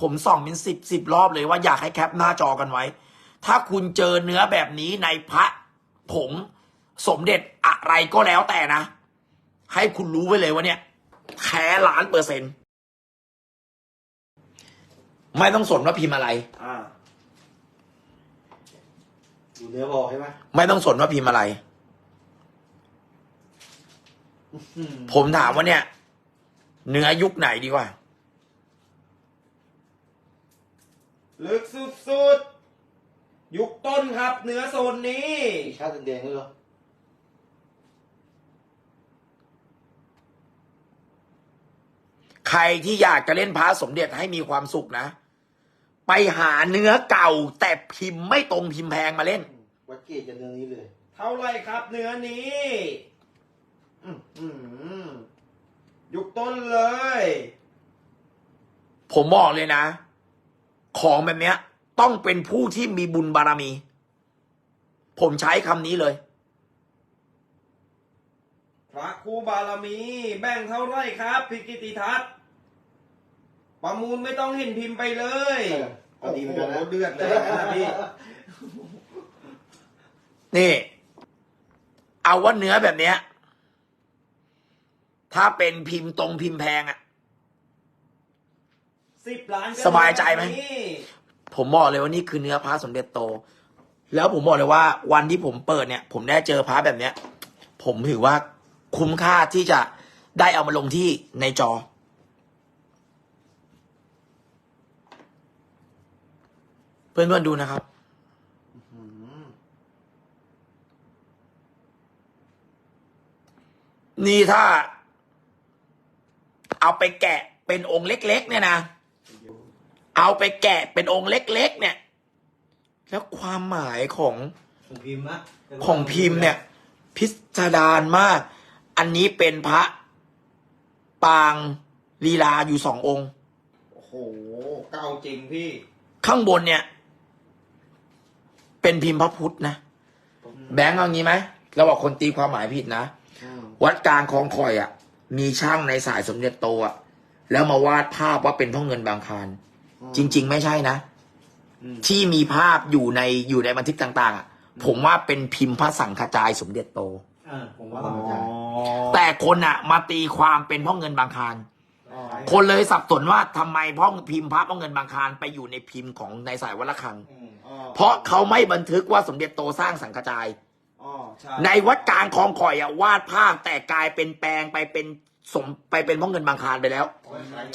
ผมส่องเป็นสิบสิบรอบเลยว่าอยากให้แคปหน้าจอกันไว้ ถ้าคุณเจอเนื้อแบบนี้ในพระผงสมเด็จอะไรก็แล้วแต่นะ ให้คุณรู้ไว้เลยว่าเนี่ยแท้ล้านเปอร์เซ็นต์ไม่ต้องสนว่าพิมพ์อะไร อ่าดูเนื้อบอกใช่ไหมไม่ต้องสนว่าพิมพ์อะไรอืมผมถามว่าเนี่ย เนื้อยุคไหนดีกว่า ลึกสุดๆ ยุคต้นครับเนื้อโซนนี้อีกชาติแดงๆด้วยเหรอใครที่อยากจะเล่นพระสมเด็จให้มีความสุขนะ ไปหาเนื้อเก่าแต่พิมพ์ไม่ตรงพิมพ์แพงมาเล่น วัดเกตจะเนื้อนี้เลย เท่าไหรครับเนื้อนี้อื้อหือยุคต้นเลย ผมบอกเลยนะ ของแบบเนี้ย ต้องเป็นผู้ที่มีบุญบารมี ผมใช้คำนี้เลย พระครูบารมีแบ่งเท่าไหรครับพิกิติทัศน์ประมูลไม่ต้องเห็นพิมพ์ไปเลยเออก็ดีเหมือนกันนะโอ้โหเดือดเลยนะพี่นี่ เอาว่าเนื้อแบบเนี้ย ถ้าเป็นพิมพ์ตรงพิมพ์แพงอะ สิบล้านก็สบายใจไหม นี่ผมบอกเลยว่านี่คือเนื้อพระสมเด็จโต แล้วผมบอกเลยว่าวันที่ผมเปิดเนี่ย ผมได้เจอพระแบบเนี้ย ผมถือว่าคุ้มค่าที่จะได้เอามาลงที่ในจอ เพื่อนๆดูนะครับอืมนี่ถ้า เอาไปแกะเป็นองค์เล็ก ๆ เนี่ยนะ เอาไปแกะเป็นองค์เล็ก ๆ เนี่ย แล้วความหมายของของพิมพ์นะของพิมพ์เนี่ย พิสดารมาก อันนี้เป็นพระ ปางลีลาอยู่สององค์ โอ้โหเก่าจริงพี่ ข้างบนเนี่ย เป็นพิมพ์พระพุทธนะ แบงค์เอางี้ไหมเราบอกคนตีความหมายผิดนะ วัดกลางคลองคอยอะ มีช่างในสายสมเด็จโตอะ แล้วมาวาดภาพว่าเป็นพ่อเงินบางคาร จริง ๆ ไม่ใช่นะอืมที่มีภาพอยู่ในอยู่ในบันทึกต่าง ๆ อะ ผมว่าเป็นพิมพ์พระสังฆจายสมเด็จโตอ่าผมว่าต้องเข้าใจแต่คนอะ มาตีความเป็นพ่อเงินบางคารอ๋อคนเลยสับสนว่าทำไมพ่อพิมพ์พระพ่อเงินบางคารไปอยู่ในพิมพ์ของในสายวัดระฆังอืมอ๋อเพราะเขาไม่บันทึกว่าสมเด็จโตสร้างสังฆจายอ๋อใช่ในวัดกลางคลองข่อยอะวาดภาพแต่กลายเป็นแปลงไปเป็น สมไปเป็นพ่อเงินบางคารไปแล้ว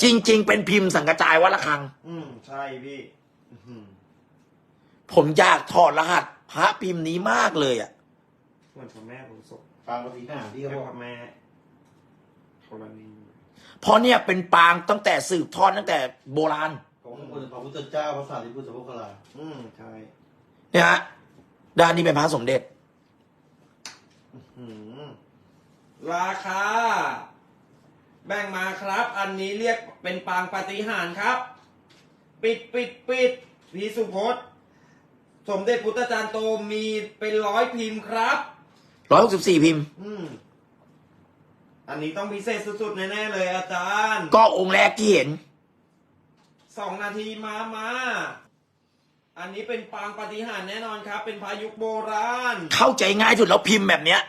จริง ๆ เป็นพิมพ์สังกจายวัดระฆัง อืมใช่พี่อื้อหือผมอยากถอดรหัสพระพิมพ์นี้มากเลยอะเหมือนพ่อแม่ผมศพฟังภาษีทหารที่เขาแม่บอกพ่อแม่คนละนี้เพราะเนี่ยเป็นปางตั้งแต่สืบทอดตั้งแต่โบราณ ของคนพระพุทธเจ้าพระสารีบุตรสัพพะลาอืมใช่เนี่ยฮะด้านนี้เป็นพระสมเด็จ อืมราคา แบ่งมาครับ อันนี้เรียกเป็นปางปาฏิหาริย์ครับ ปิดปิดปิดพีสุพจน์ สมเด็จพุทธจารย์โตมีเป็นร้อยพิมพ์ครับ164พิมพ์ อืม อันนี้ต้องพิเศษสุดๆ แน่ๆเลยอาจารย์ก็องค์แรกที่เห็น สองนาทีมามา อันนี้เป็นปางปาฏิหาริย์แน่นอนครับ เป็นพายุคโบราณ เข้าใจง่ายสุดแล้วพิมพ์แบบเนี้ย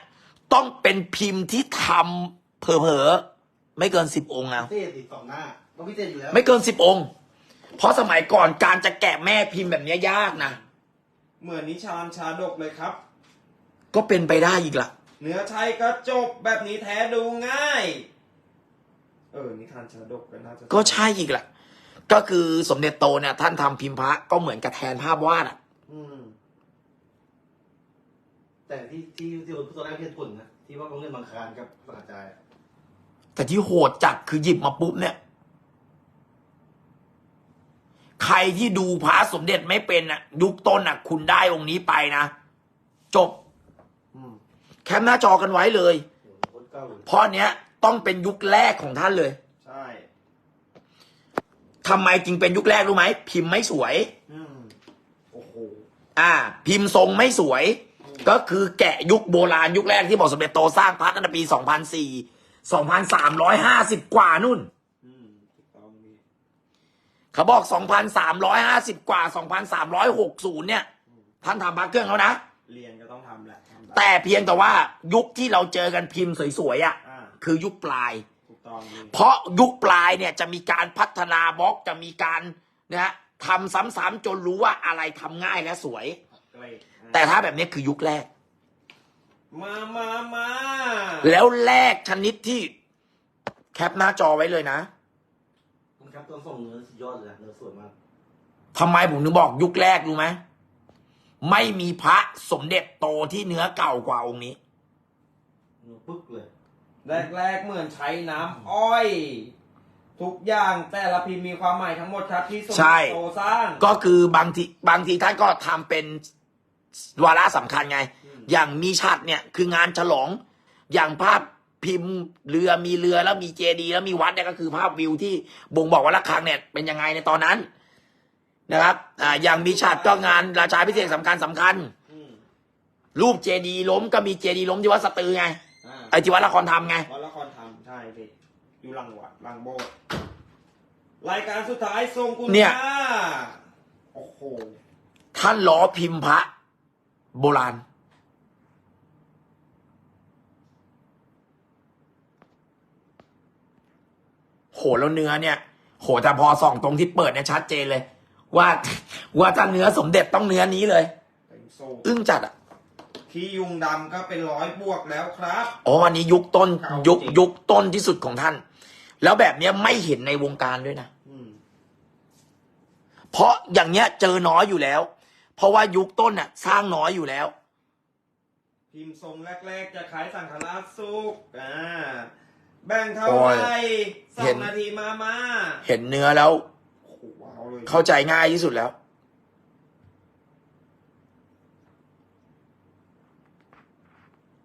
ต้องเป็นพิมพ์ที่ทำเผลอๆ ไม่เกิน10องค์นะพิเศษอีกสองหน้าต้องพิเศษอยู่แล้ว ไม่เกิน10องค์ เพราะสมัยก่อนการจะแกะแม่พิมพ์แบบเนี้ยยากนะเหมือนนิชานชาดกเลยครับ ก็เป็นไปได้อีกล่ะเนื้อชัยก็จบแบบนี้แท้ดูง่าย เออนิทานชาดกก็น่าจะก็ใช่อีกแหละก็คือสมเด็จโตเนี่ย ท่านทำพิมพ์พระก็เหมือนกับแทนภาพวาดอะอืมแต่ที่ที่ที่คนพูดตอนแรกที่ผลนะที่ว่าเขาเล่นบางคารกับสังกระจายอะ แต่ที่โหดจัดคือหยิบมาปุ๊บเนี่ย ใครที่ดูพระสมเด็จไม่เป็นอะ ยุคต้นอะ คุณได้องค์นี้ไปนะ จบอืมแคปหน้าจอกันไว้เลยโอ้โหโคตรเก้าเลย เพราะเนี้ยต้องเป็นยุคแรกของท่านเลย ใช่ทำไมจึงเป็นยุคแรกรู้ไหม พิมพ์ไม่สวยอืมโอ้โหอ่า พิมพ์ทรงไม่สวย ก็คือแกะยุคโบราณยุคแรกที่บอกสมเด็จโตสร้างพระตั้งแต่ปี 2004 2,350กว่านู่นอืมถูกต้องพี่เขาบอก2,350กว่า2,360เนี่ย ท่านทำพระเครื่องเขานะเรียนก็ต้องทำแหละทำได้แต่เพียงแต่ว่ายุคที่เราเจอกันพิมพ์สวยๆอะ่ะอ่าคือยุคปลายถูกต้องดีเพราะยุคปลายเนี่ยจะมีการพัฒนาบล็อกจะมีการนะฮะทำซ้ำๆจนรู้ว่าอะไรทำง่ายและสวยเกรดอะแต่ถ้าแบบนี้คือยุคแรก มามามาแล้วแรกชนิดที่แคปหน้าจอไว้เลยนะคุณครับต้องส่งเนื้อสุดยอดเลยนะเนื้อสวยมากทำไมผมถึงบอกยุคแรกรู้ไหมไม่มีพระสมเด็จโตที่เนื้อเก่ากว่าองค์นี้เนื้อปึ๊กเลย แรกๆเหมือนใช้น้ำอ้อย ทุกอย่างแต่ละพิมพ์มีความหมายทั้งหมดครับที่สมใช่เด็จโตสร้าง ก็คือบางทีบางทีท่านก็ทำเป็นวาระสำคัญไง อืมอย่างมีชัดเนี่ยคืองานฉลอง อย่างภาพพิมพ์เรือมีเรือแล้วมีเจดีย์แล้วมีวัดเนี่ยก็คือภาพวิวที่บ่งบอกว่าระฆังเนี่ยเป็นยังไงในตอนนั้นนะครับ อ่า อย่างมีชัดก็งานราชาพิเศษกสำคัญสำคัญอืมรูปเจดีย์ล้มก็มีเจดีย์ล้มที่วัดสตือไงอ่าไอที่วัดละครทำไงวัดละครทำใช่พี่อยู่หลังวัดหลังโบสถ์รายการสุดท้ายทรงคุณเนี่ยค่าโอ้โหท่านล้อพิมพ์พระ โบราณ โหแล้วเนื้อเนี่ย โหแต่พอส่องตรงที่เปิดเนี่ยชัดเจนเลย ว่าว่าถ้าเนื้อสมเด็จต้องเนื้อนี้เลยเป็นทรงอึ้งจัดอะที่ยุงดำก็เป็นร้อยบวกแล้วครับอ๋ออันนี้ยุคต้นเก่ายุคจริงยุคต้นที่สุดของท่าน แล้วแบบเนี้ยไม่เห็นในวงการด้วยนะอืมเพราะอย่างเนี้ยเจอน้อยอยู่แล้ว เพราะว่ายุคต้นน่ะ สร้างน้อยอยู่แล้ว พิมพ์ทรงแรก ๆ จะขายสังฆราชสุกอ่า แบ่งเท่าโอ้ไหยร่สอเห็งน นาทีมามาเห็นเนื้อแล้ว โอ้โหว้าวเลยเข้าใจง่ายที่สุดแล้ว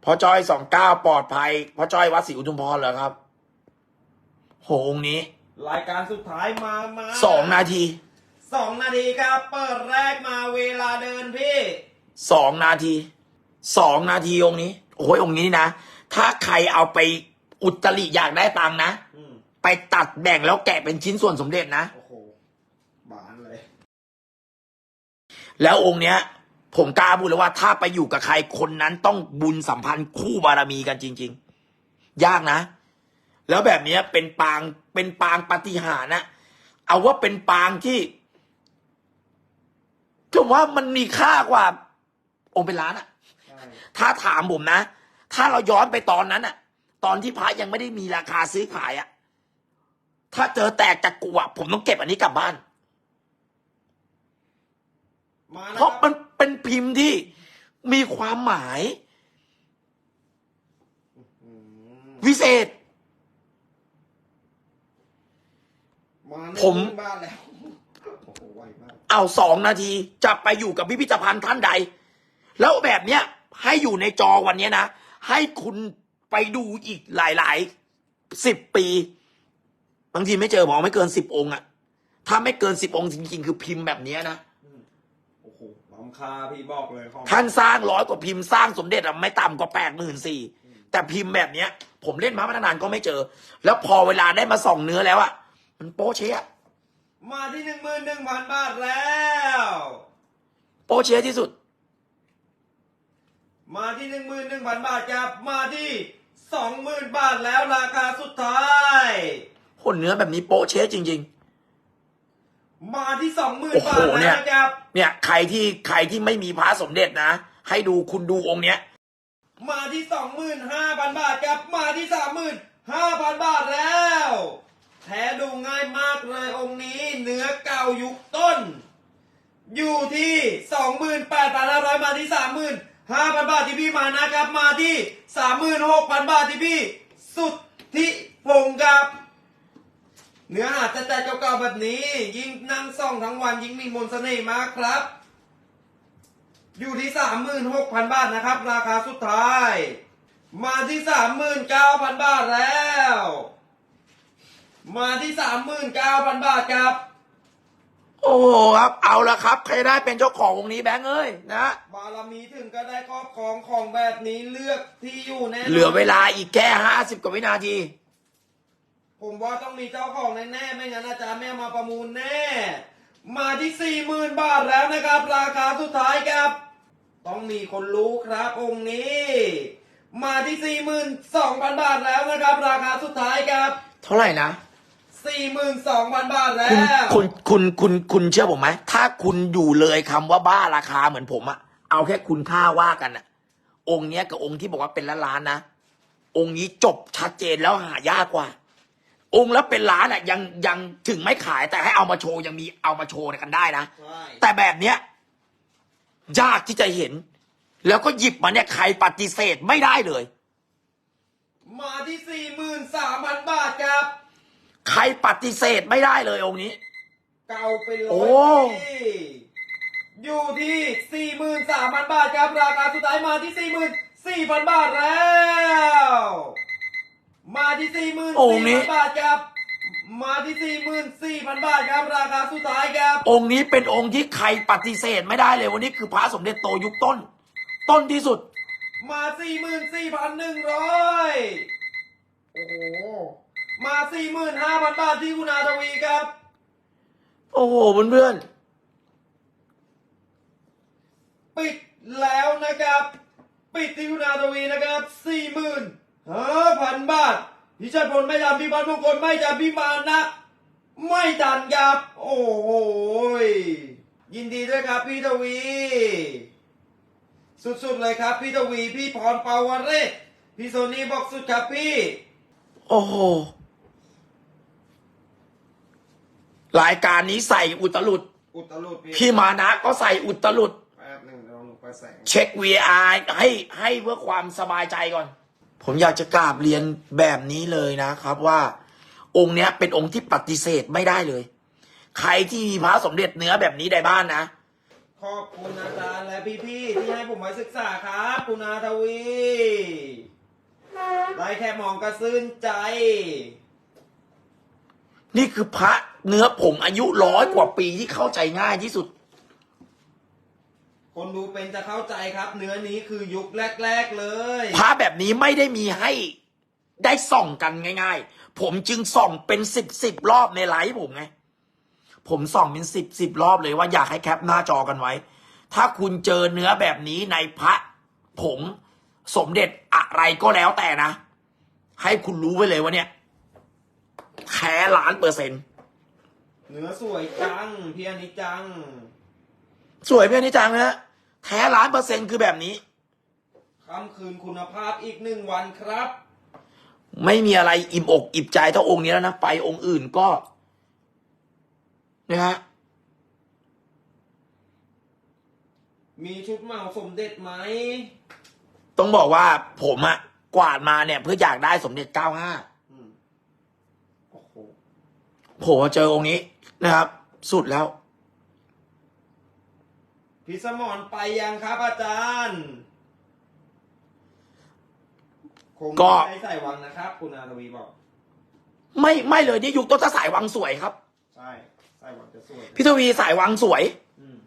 พอจอยสองเก้าปลอดภัย พอจอยวัดศรีอุทุมพรเหรอครับ โหองค์นี้ รายการสุดท้ายมามาสองนาที สองนาทีครับ เปิดแรกมาเวลาเดินพี่ สองนาที สองนาทีองค์นี้ โอ้ยองค์นี้นะ ถ้าใครเอาไป อุตริอยากได้ตังค์นะ อืมไปตัดแบ่งแล้วแกะเป็นชิ้นส่วนสมเด็จนะ โอ้โหบานเลย แล้วองค์เนี้ย ผมกล้าพูดเลยว่าถ้าไปอยู่กับใครคนนั้นต้องบุญสัมพันธ์คู่บารมีกันจริง ๆ ยากนะ แล้วแบบเนี้ยเป็นปางเป็นปางปาฏิหาริย์นะเอาว่าเป็นปางที่ผมว่ามันมีค่ากว่า องค์เป็นล้านอะใช่ ถ้าถามผมนะ ถ้าเราย้อนไปตอนนั้นอะ ตอนที่พระยังไม่ได้มีราคาซื้อขายอะถ้าเจอแตกจากกูอะผมต้องเก็บอันนี้กลับบ้าน มาเพนะคราะรับมันเป็นพิมพ์ที่มีความหมายอืมวิเศษ มาหนึ่งผมหนบ้านแล้วโอ้โหไวมากเอาสองนาทีจะไปอยู่กับพิพิธภัณฑ์ท่านใด แล้วแบบเนี้ยให้อยู่ในจอวันเนี้ยนะ ให้คุณ ไปดูอีกหลายๆสิบปี บางทีไม่เจอบอกไม่เกินสิบองค์อะถ้าไม่เกินสิบองค์จริงๆ คือพิมพ์แบบเนี้ยนะโอ้โหล้ำค่าพี่บอกเลยของท่านสร้างร้อยกว่าพิมพ์สร้างสมเด็จอะไม่ต่ำกว่าแปดหมื่นสี่แต่พิมพ์แบบเนี้ย ผมเล่นมาพัฒนานก็ไม่เจอ แล้วพอเวลาได้มาส่องเนื้อแล้วอะมันโป๊เชะมาที่หนึ่งหมื่นหนึ่งพันบาทแล้วโป๊เชะที่สุด มาที่หนึ่งหมื่นหนึ่งพันบาทครับมาที่ สองหมื่นบาทแล้วราคาสุดท้ายคนเนื้อแบบนี้โป๊เชะจริงๆมาที่สองหมื่นโอ้โหบาทเนี่แล้วยนะครับเนี่ยใครที่ใครที่ไม่มีพระสมเด็จนะ ให้ดูคุณดูองค์เนี้ย มาที่สองหมื่นห้าพันบาทครับมาที่สามหมื่นห้าพันบาทแล้วแท้ดูง่ายมากเลยองค์นี้เนื้อเก่ายุคต้น อยู่ที่สองหมื่นแปดพันห้าร้อยมาที่สามหมื่น ห้าพันบาทที่พี่มานะครับ มาที่สามหมื่นหกพันบาทที่พี่สุดที่พงครับ เนื้อหาจะแต่เก่าๆแบบนี้ ยิ่งนั่งส่องทั้งวันยิ่งมีมนต์เสน่ห์มากครับ อยู่ที่สามหมื่นหกพันบาทนะครับ ราคาสุดท้าย มาที่สามหมื่นเก้าพันบาทแล้ว มาที่สามหมื่นเก้าพันบาทครับ โอ้โหครับ เอาละครับ ใครได้เป็นเจ้าขององค์นี้แบงค์เอ้ยนะ บารมีถึงก็ได้ครอบครองของแบบนี้เลือกที่อยู่แน่นนเหลือเวลาอีกแค่ห้าสิบกว่าวินาที ผมว่าต้องมีเจ้าของแน่ๆไม่งั้นอาจารย์ไม่เอามาประมูลแน่ มาที่สี่หมื่นบาทแล้วนะครับ ราคาสุดท้ายครับ ต้องมีคนรู้ครับองค์นี้ มาที่สี่หมื่นสองพันบาทแล้วนะครับ ราคาสุดท้ายครับ เท่าไหร่นะ สี่หมื่นสองพันบาทแล้คุณวคุณคุณคุณคุณเชื่อผมไหมถ้าคุณอยู่เลยคำว่าบ้าราคาเหมือนผมอะเอาแค่คุณค่าว่ากันอะองค์เนี้ยกับองค์ที่บอกว่าเป็นล้านล้านๆนะองค์นี้จบชัดเจนแล้วหายากกว่า องค์แล้วเป็นล้านอะยังยังถึงไม่ขายแต่ให้เอามาโชว์ยังมีเอามาโชว์กันได้นะ ใช่แต่แบบเนี้ยยากที่จะเห็น แล้วก็หยิบมาเนี่ยใครปฏิเสธไม่ได้เลย มาที่สี่หมื่นสามพันบาทครับ ใครปฏิเสธไม่ได้เลยองค์นี้ เก่าเป็นร้โอ้อยปีอยู่ที่สี่หมื่นสามพันบาทครับ ราคาสุดท้ายมาที่สี่หมื่นสี่พันบาทแล้ว มาที่สี่หมื่นโอ้สี่นี่พันบาทครับ มาที่สี่หมื่นสี่พันบาทครับ ราคาสุดท้ายครับ องค์นี้เป็นองค์ที่ใครปฏิเสธไม่ได้เลยวันนี้คือพระสมเด็จโตยุคต้น ต้นที่สุด มาสี่หมื่นสี่พันหนึ่งร้อยโอ้โห มาสี่หมื่นห้าพันบาทที่คุณอาทวีครับ โอ้โหเพื่อนปิดแล้วนะครับ ปิดที่คุณอาทวีนะครับสี่หมื่นห้าพันบาทพิชัยพลไม่จำพิพัฒน์มงคลไม่จำพิมานนะ ไม่ทันครับ โอ้โหยยินดีด้วยครับพี่ทวี สุดๆเลยครับ พี่ทวี พี่พรปาวเรศพี่โซนี่บอกสุดครับพี่ๆโอ้โห รายการนี้ใส่อุตลุด อุตลุดพี่พี่มานะก็ใส่อุตลุดแป๊บหนึ่งเดี๋ยวหนูไปแสงเช็ค VR ให้ให้เพื่อความสบายใจก่อน ผมอยากจะกราบเรียนแบบนี้เลยนะครับว่า องค์เนี้ยเป็นองค์ที่ปฏิเสธไม่ได้เลย ใครที่มีพระสมเด็จเนื้อแบบนี้ในบ้านนะ ขอบคุณอาจารย์และพี่ๆที่ให้ผมมาศึกษาครับคุณอาทวีได้แค่มองก็ซื่นใจ นี่คือพระเนื้อผงอายุร้อยกว่าปีที่เข้าใจง่ายที่สุด คนดูเป็นจะเข้าใจครับ เนื้อนี้คือยุคแรก ๆเลย พระแบบนี้ไม่ได้มีให้ได้ส่องกันง่าย ๆ ผมจึงส่องเป็นสิบสิบรอบในไลฟ์ผมไง ผมส่องเป็นสิบสิบรอบเลยว่าอยากให้แคปหน้าจอกันไว้ ถ้าคุณเจอเนื้อแบบนี้ในพระผงสมเด็จอะไรก็แล้วแต่นะ ให้คุณรู้ไว้เลยว่าเนี่ย แท้ล้านเปอร์เซ็นต์เนื้อสวยจังพี่อนิจัง สวยเพี่อนิจังนะแท้ล้านเปอร์เซ็นต์คือแบบนี้ ค่ำคืนคุณภาพอีกหนึ่งวันครับ ไม่มีอะไรอิ่มอกอิ่มใจเท่าองค์นี้แล้วนะ ไปองค์อื่นก็นะฮะมีชุดเหมาสมเด็จไหม ต้องบอกว่าผมอะกวาดมาเนี่ย เพื่ออยากได้สมเด็จเก้าห้า ผมเจอองค์นี้นะครับ สุดแล้วพี่สมรไปยังครับอาจารย์คงก็ไม่ได้ใส่วังนะครับ คุณอาทวีบอก ไม่ไม่เลยนี่ยุคต้นจะสายวังสวยครับ ใช่ใส่วังจะสวยพี่ทวีสายวังสวยอืม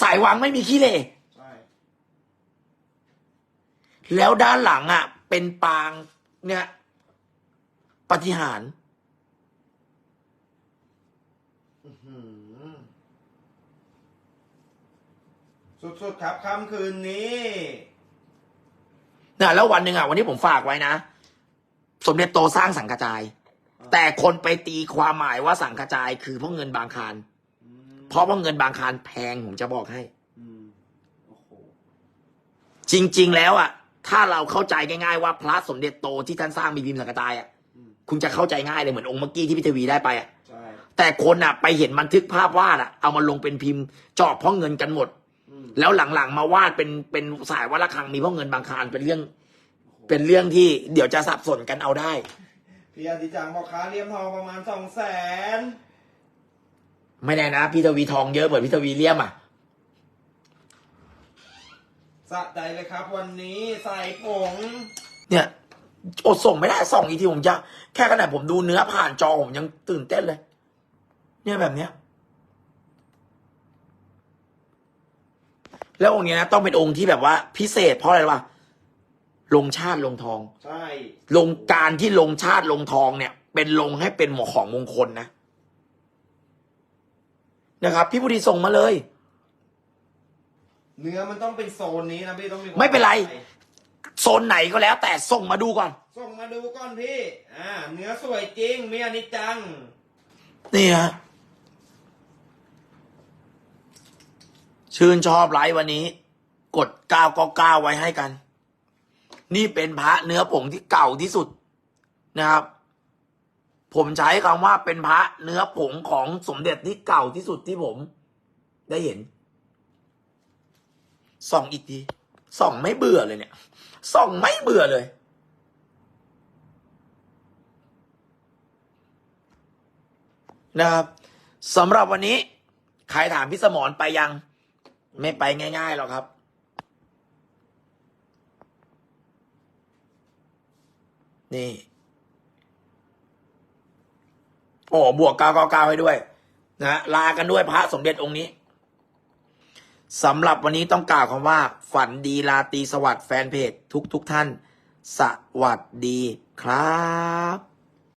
สายวังไม่มีขี้เหร่ใช่แล้วด้านหลังอะเป็นปางเนี่ยปฏิหารย์ อื้อหือ สุดๆครับค่ำคืนนี้นะแล้ววันหนึ่งอะวันนี้ผมฝากไว้นะ สมเด็จโตสร้างสังกระจาย แต่คนไปตีความหมายว่าสังกระจาย คือเพราะเงินบางคารอืมเพราะว่าเงินบางคารแพงผมจะบอกให้อืมโอ้โหจริง ๆ แล้วอะ ถ้าเราเข้าใจง่ายๆว่าพระสมเด็จโตที่ท่านสร้างมีพิมพ์สังกตายอะอืมคุณจะเข้าใจง่ายเลยเหมือนองค์เมื่อกี้ที่พิทวีได้ไปอะใช่ แต่คนอะ ไปเห็นบันทึกภาพวาดอะเอามาลงเป็นพิมพ์เจาะเพราะเงินกันหมดอืมแล้วหลังๆมาวาดเป็นเป็นสายวัดระฆังมีเพราะเงินบางคารเป็นเรื่อง เป็นเรื่องที่เดี๋ยวจะสับสนกันเอาได้ พี่อดิจังบอกค้าเลี่ยมทองประมาณสองแสนไม่แน่นะพี่ทวีทองเยอะเหมือนพี่ทวีเลี่ยมอะสะใจเลยครับ วันนี้ใส่ผงเนี่ยอดส่งไม่ได้ส่องอีกทีผมจะ แค่ขนาดผมดูเนื้อผ่านจอผมยังตื่นเต้นเลย เนี่ยแบบเนี้ย แล้วองค์เนี้ยนะต้องเป็นองค์ที่แบบว่า พิเศษเพราะอะไรรู้ป่ะลงชาติลงทอง ใช่ลงการที่ลงชาติลงทองเนี่ย เป็นลงให้เป็นหมอของมงคลนะนะครับ พี่พุทธิส่งมาเลย เนื้อมันต้องเป็นโซนนี้นะพี่ต้องมีความไม่เป็นไร โซนไหนก็แล้ว แต่ส่งมาดูก่อน ส่งมาดูก่อนพี่ อ่า เนื้อสวยจริงมีอนิจจัง นี่ฮะ ชื่นชอบไลฟ์วันนี้ กดก้าวก็ก้าวไว้ให้กัน นี่เป็นพระเนื้อผงที่เก่าที่สุดนะครับ ผมใช้คำว่าเป็นพระเนื้อผงของสมเด็จที่เก่าที่สุดที่ผม ได้เห็นส่องอีกทีส่องไม่เบื่อเลยเนี่ยส่องไม่เบื่อเลย นะครับสำหรับวันนี้ ใครถามพี่สมรไปยัง ไม่ไปง่ายๆหรอกครับ นี่ โอ้บวกเก้าเก้าเก้าให้ด้วย นะลากันด้วยพระสมเด็จองค์นี้สำหรับวันนี้ต้องกล่าวคำว่า ฝันดีลาตีสวัสดิ์แฟนเพจทุกทุกๆท่าน สวัสดีครับ